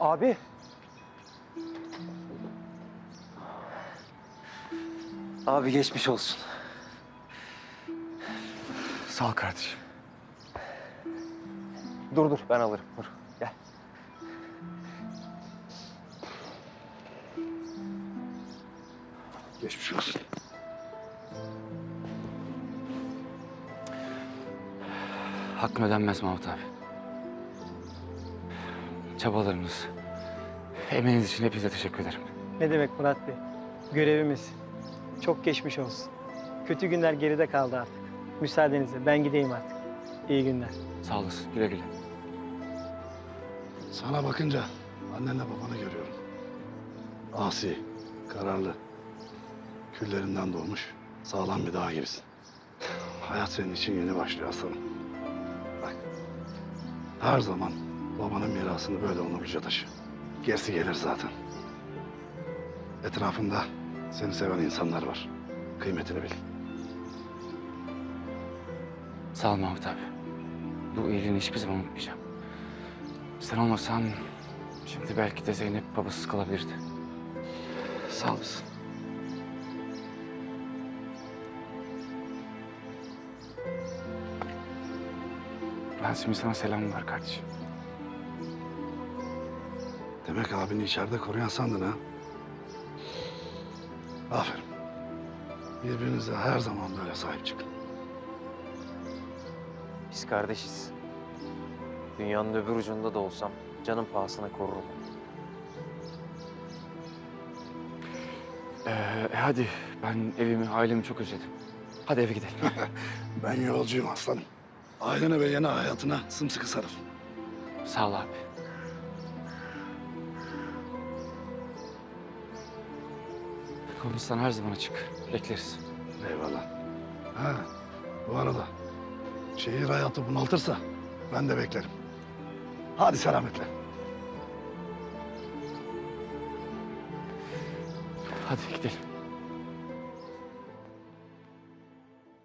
Abi. Abi geçmiş olsun. Sağ ol kardeşim. Dur dur ben alırım. Dur gel. Geçmiş olsun. Hakkın ödenmez Mahmut abi. Çabalarınız, emeğiniz için hepinize teşekkür ederim. Ne demek Murat Bey? Görevimiz. Çok geçmiş olsun. Kötü günler geride kaldı artık. Müsaadenizle ben gideyim artık. İyi günler. Sağ olasın, güle güle. Sana bakınca annenle babanı görüyorum. Asi, kararlı. Küllerinden doğmuş, sağlam bir dağ gibisin. Hayat senin için yeni başlıyor aslanım. Bak, her zaman babanın mirasını böyle onurluca taşı. Gerisi gelir zaten. Etrafında seni seven insanlar var. Kıymetini bil. Sağ ol Mahmut abi. Bu iyiliğini hiçbir zaman unutmayacağım. Sen olmasan şimdi belki de Zeynep babasız kalabilirdi. Sağ olasın. Ben şimdi sana selamım var kardeşim. Demek abini içeride koruyan sandın ha? Aferin. Birbirinize her zaman böyle sahip çıkın. Biz kardeşiz. Dünyanın öbür ucunda da olsam canım pahasına korurum. Ee, e hadi ben evimi, ailemi çok özledim. Hadi eve gidelim. Ben yolcuyum aslanım. Ailene ve yeni hayatına sımsıkı sarıl. Sağ ol abi. Kapımızdan her zaman açık. Bekleriz. Eyvallah. Ha, bu arada şehir hayatı bunaltırsa ben de beklerim. Hadi selametle. Hadi gidelim.